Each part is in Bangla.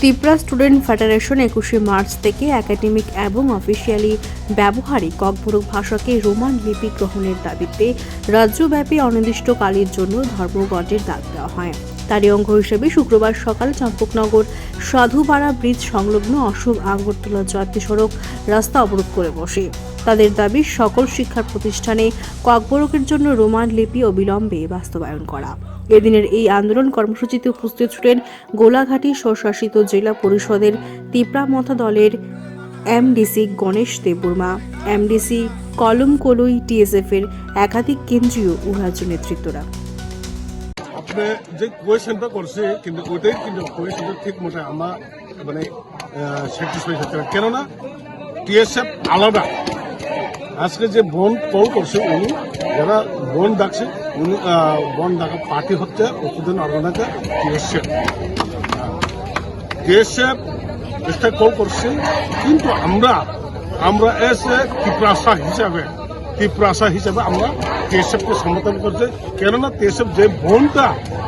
ত্রিপুরা স্টুডেন্ট ফেডারেশন একুশে মার্চ থেকে একাডেমিক এবং অফিসিয়ালি ব্যবহারিক ককবরক ভাষাকে রোমান লিপি গ্রহণের দাবিতে রাজ্যব্যাপী অনির্দিষ্টকালের জন্য ধর্মঘটের ডাক দেওয়া হয়। তারই অঙ্গ হিসেবে শুক্রবার সকালে চম্পকনগর সাধুপাড়া ব্রিজ সংলগ্ন অশোক আগরতলা জাতীয় সড়ক রাস্তা অবরোধ করে বসে। তাদের দাবি, সকল শিক্ষা প্রতিষ্ঠানে ককবরকের জন্য রোমান লিপি অবিলম্বে বাস্তবায়ন করা। এদিনের এই আন্দোলন কর্মসূচিতে উপস্থিত ছিলেন গোলাঘাটি স্বশাসিত জেলা পরিষদের তিপ্রামথা দলের এমডিসি গণেশ দেববর্মা, এমডিসি কলম কলই টিএসএফ এর একাধিক কেন্দ্রীয় ও নেতৃত্বরা। আপনি যে কোয়েশনটা করছে, কিন্তু ওইটাই কিন্তু কোয়েশনটা ঠিক মতো আমরা মানে স্যাটিসফাই হচ্ছে না কেননা, টিএসএফ আলাদা। আজকে যে বন কল করছে উনি যারা বন ডাকছে বন ডাকা পার্টি হচ্ছে, ওষুধের অর্গানাকে টিএসএফ টিএসএফ চেষ্টা কল করছে, কিন্তু আমরা আমরা এসে ত্রিপ্রাসা হিসাবে ত্রিপ্রাসা হিসাবে আমরা টিএসএফকে সমর্থন করছে। কেননা টিএসএফ যে বনটা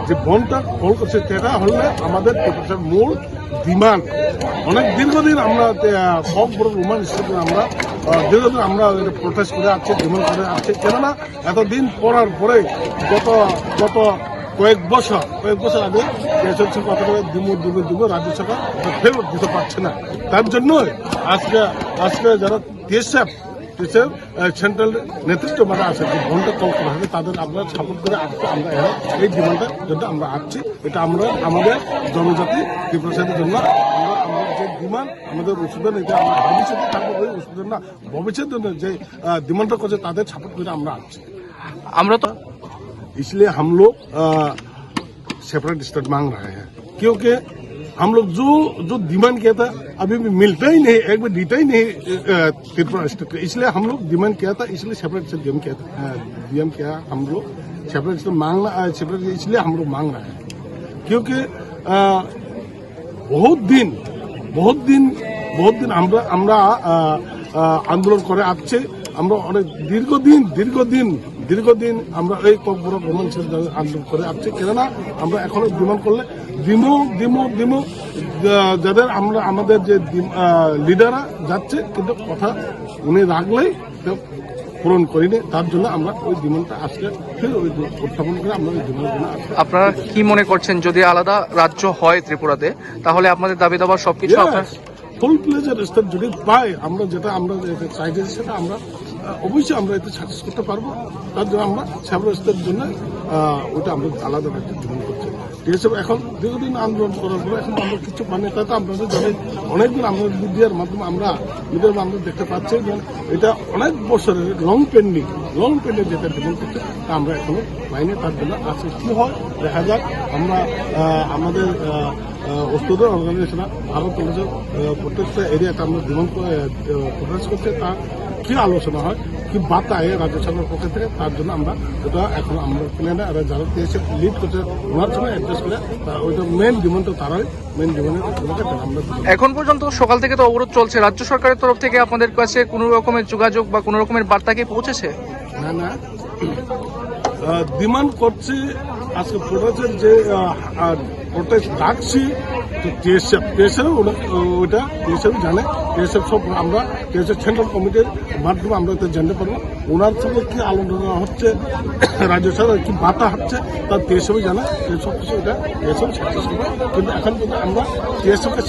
যে বনটা কল করছে, সেটা হলে আমাদের মূল ডিমান্ড। অনেক দীর্ঘদিন আমরা সব বড় রোমান হিসেবে আমরা দীর্ঘদিন আমরা প্রোটেস্ট করে আসছি ডিমান্ড করে আসছি, কেননা এতদিন পড়ার পরে গত গত কয়েক বছর কয়েক বছর আগে এসএলসি কত করে দিব দিব দিব রাজ্য সরকার ফেরত দিতে পারছে না। তার জন্য আজকে আজকে যারা টিএসএফ টিএসএফ সেন্ট্রাল নেতৃত্ব মানে আছে, যে বনটা কল করা হবে, তাদের আমরা সাপোর্ট করে আসতে আমরা এই জীবনটার জন্য আমরা আসছি। এটা আমরা আমাদের জনজাতি ত্রিপ্রাসাদের জন্য ডিমান্ড আমাদের ওষুধের এটা আমরা ভবিষ্যতে থাকবো ওই ওষুধের না ভবিষ্যতের জন্য যে ডিমান্ডটা করছে তাদের সাপোর্ট করে আমরা আসছি আমরা তো इसलिए हम लोग सेपरेट स्टेट मांग रहे हैं क्योंकि हम लोग जो जो डिमांड किया था अभी भी मिलता ही नहीं एक बार देता ही नहीं अ, त्रिपुरा स्टेट को इसलिए हम लोग डिमांड किया था इसलिए सेपरेट स्टेट डीएम किया था डीएम किया हम लोग सेपरेट स्टेट मांगना सेपरेट इसलिए हम लोग मांग रहे हैं क्योंकि अ, বহুত দিন বহুত দিন বহুত দিন আমরা আমরা আন্দোলন করে আসছে। আমরা অনেক দীর্ঘদিন দীর্ঘদিন দীর্ঘদিন আমরা এই বড় ভ্রমণ আন্দোলন করে আসছি। কেননা আমরা এখনও ডিমান্ড করলে দিমো দিমো দিমো যাদের আমরা, আমাদের যে লিডাররা যাচ্ছে, কিন্তু কথা উনি রাখলেই পূরণ করি তার জন্য আমরা ওই ডিমান্ডটা আজকে উত্থাপন করে আমরা ওই ডিমান্ড আপনারা কি মনে করছেন যদি আলাদা রাজ্য হয় ত্রিপুরাতে তাহলে আপনাদের দাবি দাবা সবকিছু আপনার ফুল প্লেজার স্টেট যদি পাই আমরা যেটা আমরা চাইছি সেটা আমরা অবশ্যই আমরা এতে সাকসেস করতে পারব। তার জন্য আমরা সেভেন স্তরের জন্য ওটা আমরা আলাদা একটা জীবন করছি টিএসএফ এখন দীর্ঘদিন আন্দোলন করার পরে এখন আমরা কিছু মানে তাতে আপনাদের জানেন অনেকদিন আমরা মিডিয়ার মাধ্যমে আমরা মিডিয়ার মাধ্যমে দেখতে পাচ্ছি যে এটা অনেক বছরের লং পেন্ডিং লং পেন্ডিং যেটা জীবন করছে তা আমরা এখনও পাইনি। তার জন্য আজকে কি হয়, দেখা যাক। আমরা আমাদের ওষুধের অর্গানাইজেশন ভারত কলেজের প্রত্যেকটা এরিয়াতে আমরা জীবন প্রকাশ করছে। তা কি আলোচনা হয় কি বার্তা আয় রাজ্য সরকারের পক্ষ থেকে তার জন্য আমরা ওটা এখন আমরা প্ল্যানে আর যারা দিয়েছে লিড করছে ওনার সঙ্গে অ্যাডজাস্ট করে ওইটা মেন ডিমান্ড তো তারাই মেন ডিমান্ডের আমরা এখন পর্যন্ত সকাল থেকে তো অবরোধ চলছে। রাজ্য সরকারের তরফ থেকে আপনাদের কাছে কোনো রকমের যোগাযোগ বা কোনো রকমের বার্তা কি পৌঁছেছে? না না। ডিমান্ড করছি আজকে প্রোটেস্টের যে প্রোটেস্ট ডাকছি টিএসএফ টিএসএফ, ওটা টিএসএফ জানে। টিএসএফ সব আমরা, টিএসএফ সেন্ট্রাল কমিটির মাধ্যমে আমরা এটা জানতে পারব। ওনার সঙ্গে কি আলোচনা হচ্ছে, রাজ্য সরকার কি বার্তা হচ্ছে তার টিএসএফ জানে। সব কিছু এটা টিএসএফ সাকসেস করবে। কিন্তু এখন কিন্তু আমরা টিএসএফকে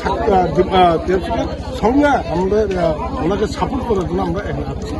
টিএসএফের সঙ্গে আমাদের ওনাকে সাপোর্ট করার জন্য আমরা এখানে আসছি